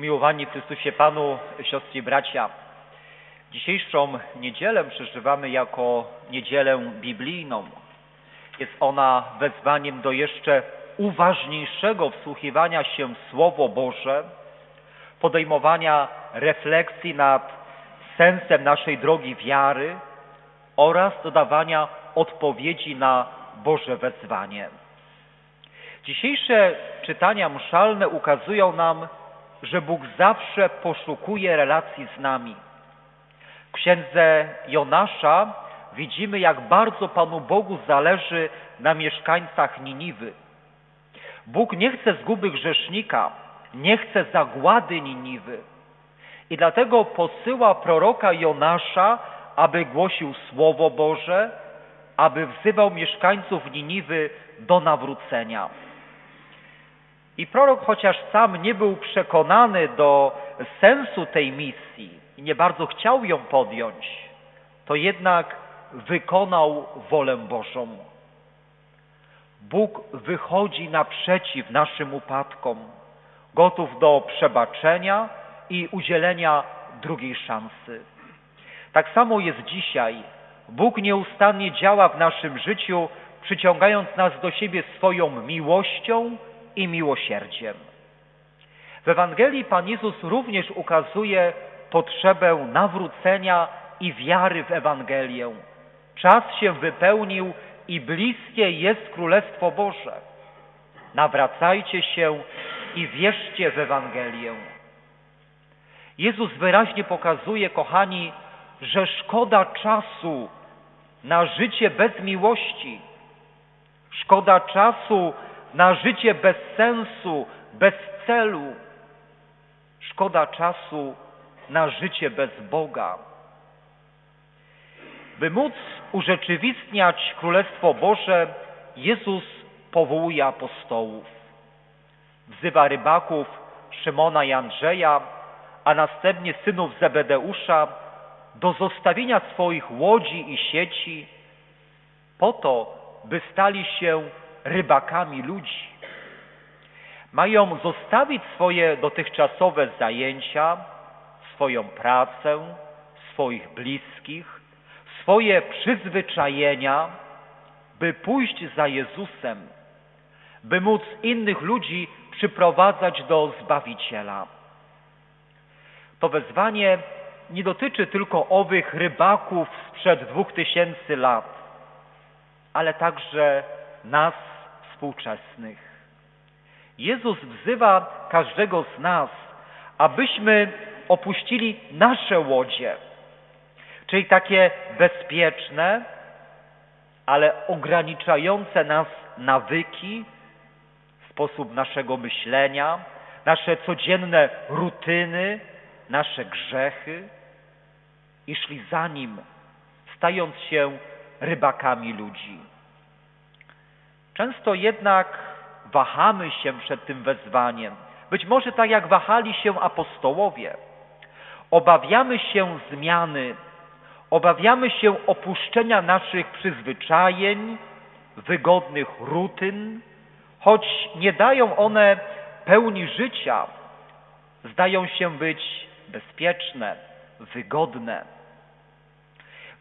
Umiłowani w Chrystusie Panu, siostry i bracia, dzisiejszą niedzielę przeżywamy jako niedzielę biblijną. Jest ona wezwaniem do jeszcze uważniejszego wsłuchiwania się w Słowo Boże, podejmowania refleksji nad sensem naszej drogi wiary oraz dodawania odpowiedzi na Boże wezwanie. Dzisiejsze czytania mszalne ukazują nam, że Bóg zawsze poszukuje relacji z nami. W księdze Jonasza widzimy, jak bardzo Panu Bogu zależy na mieszkańcach Niniwy. Bóg nie chce zguby grzesznika, nie chce zagłady Niniwy. I dlatego posyła proroka Jonasza, aby głosił Słowo Boże, aby wzywał mieszkańców Niniwy do nawrócenia. I prorok, chociaż sam nie był przekonany do sensu tej misji i nie bardzo chciał ją podjąć, to jednak wykonał wolę Bożą. Bóg wychodzi naprzeciw naszym upadkom, gotów do przebaczenia i udzielenia drugiej szansy. Tak samo jest dzisiaj. Bóg nieustannie działa w naszym życiu, przyciągając nas do siebie swoją miłością i miłosierdziem. W Ewangelii Pan Jezus również ukazuje potrzebę nawrócenia i wiary w Ewangelię. Czas się wypełnił i bliskie jest Królestwo Boże. Nawracajcie się i wierzcie w Ewangelię. Jezus wyraźnie pokazuje, kochani, że szkoda czasu na życie bez miłości, szkoda czasu na życie bez sensu, bez celu. Szkoda czasu na życie bez Boga. By móc urzeczywistniać Królestwo Boże, Jezus powołuje apostołów. Wzywa rybaków Szymona i Andrzeja, a następnie synów Zebedeusza do zostawienia swoich łodzi i sieci po to, by stali się rybakami ludzi. Mają zostawić swoje dotychczasowe zajęcia, swoją pracę, swoich bliskich, swoje przyzwyczajenia, by pójść za Jezusem, by móc innych ludzi przyprowadzać do Zbawiciela. To wezwanie nie dotyczy tylko owych rybaków sprzed dwóch tysięcy lat, ale także nas współczesnych. Jezus wzywa każdego z nas, abyśmy opuścili nasze łodzie, czyli takie bezpieczne, ale ograniczające nas nawyki, sposób naszego myślenia, nasze codzienne rutyny, nasze grzechy i szli za Nim, stając się rybakami ludzi. Często jednak wahamy się przed tym wezwaniem. Być może tak jak wahali się apostołowie. Obawiamy się zmiany, obawiamy się opuszczenia naszych przyzwyczajeń, wygodnych rutyn, choć nie dają one pełni życia, zdają się być bezpieczne, wygodne.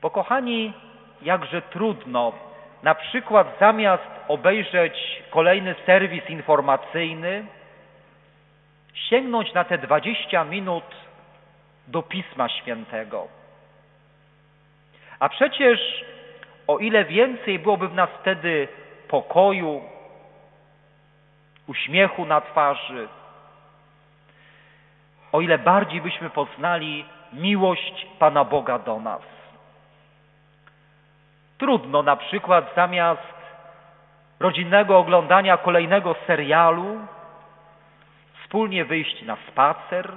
Bo kochani, jakże trudno na przykład zamiast obejrzeć kolejny serwis informacyjny, sięgnąć na te 20 minut do Pisma Świętego. A przecież o ile więcej byłoby w nas wtedy pokoju, uśmiechu na twarzy, o ile bardziej byśmy poznali miłość Pana Boga do nas. Trudno na przykład zamiast rodzinnego oglądania kolejnego serialu wspólnie wyjść na spacer,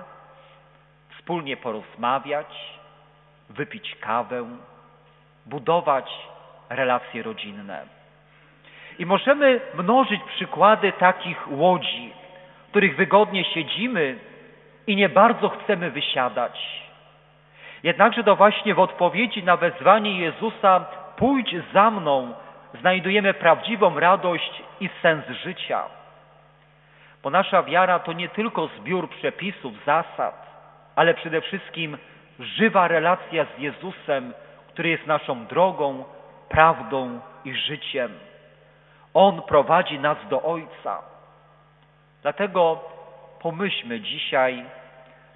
wspólnie porozmawiać, wypić kawę, budować relacje rodzinne. I możemy mnożyć przykłady takich łodzi, w których wygodnie siedzimy i nie bardzo chcemy wysiadać. Jednakże to właśnie w odpowiedzi na wezwanie Jezusa pójdź za mną, znajdujemy prawdziwą radość i sens życia. Bo nasza wiara to nie tylko zbiór przepisów, zasad, ale przede wszystkim żywa relacja z Jezusem, który jest naszą drogą, prawdą i życiem. On prowadzi nas do Ojca. Dlatego pomyślmy dzisiaj,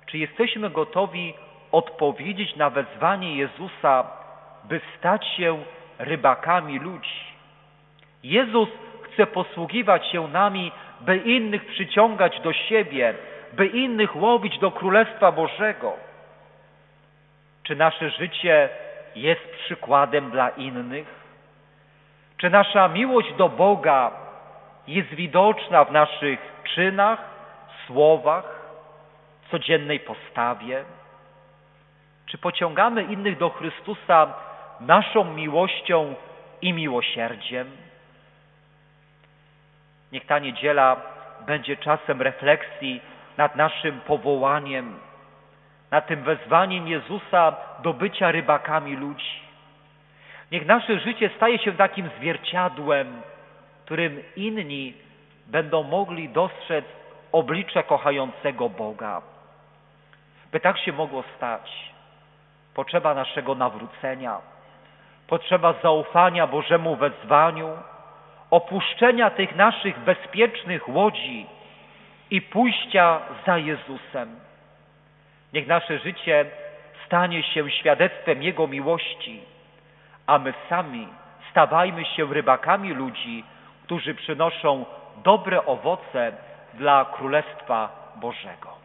czy jesteśmy gotowi odpowiedzieć na wezwanie Jezusa, by stać się rybakami ludzi. Jezus chce posługiwać się nami, by innych przyciągać do siebie, by innych łowić do Królestwa Bożego. Czy nasze życie jest przykładem dla innych? Czy nasza miłość do Boga jest widoczna w naszych czynach, słowach, codziennej postawie? Czy pociągamy innych do Chrystusa naszą miłością i miłosierdziem? Niech ta niedziela będzie czasem refleksji nad naszym powołaniem, nad tym wezwaniem Jezusa do bycia rybakami ludzi. Niech nasze życie staje się takim zwierciadłem, którym inni będą mogli dostrzec oblicze kochającego Boga. By tak się mogło stać, potrzeba naszego nawrócenia, potrzeba zaufania Bożemu wezwaniu, opuszczenia tych naszych bezpiecznych łodzi i pójścia za Jezusem. Niech nasze życie stanie się świadectwem Jego miłości, a my sami stawajmy się rybakami ludzi, którzy przynoszą dobre owoce dla Królestwa Bożego.